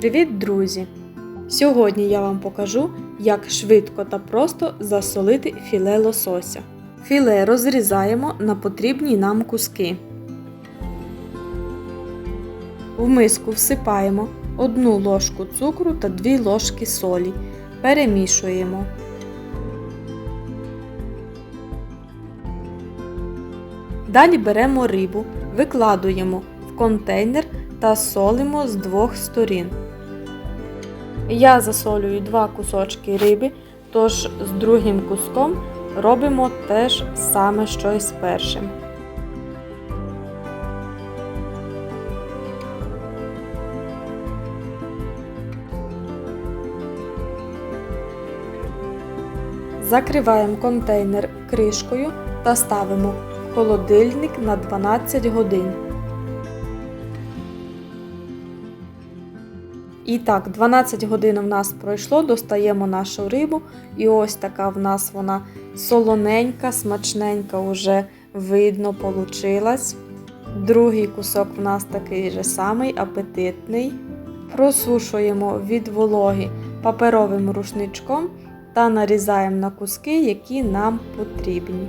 Привіт, друзі! Сьогодні я вам покажу, як швидко та просто засолити філе лосося. Філе розрізаємо на потрібні нам куски. В миску всипаємо 1 ложку цукру та 2 ложки солі. Перемішуємо. Далі беремо рибу, викладуємо в контейнер та солимо з двох сторін. Я засолюю два кусочки риби, тож з другим куском робимо теж саме що і з першим. Закриваємо контейнер кришкою та ставимо в холодильник на 12 годин. І так, 12 годин в нас пройшло, достаємо нашу рибу, і ось така в нас вона солоненька, смачненька вже видно получилась. Другий кусок в нас такий же самий апетитний. Просушуємо від вологи паперовим рушничком та нарізаємо на куски, які нам потрібні.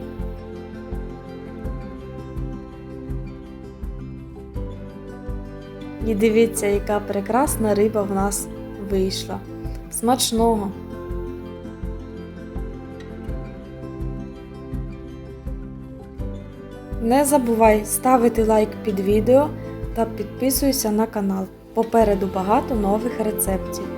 І дивіться, яка прекрасна риба в нас вийшла. Смачного! Не забувай ставити лайк під відео та підписуйся на канал. Попереду багато нових рецептів.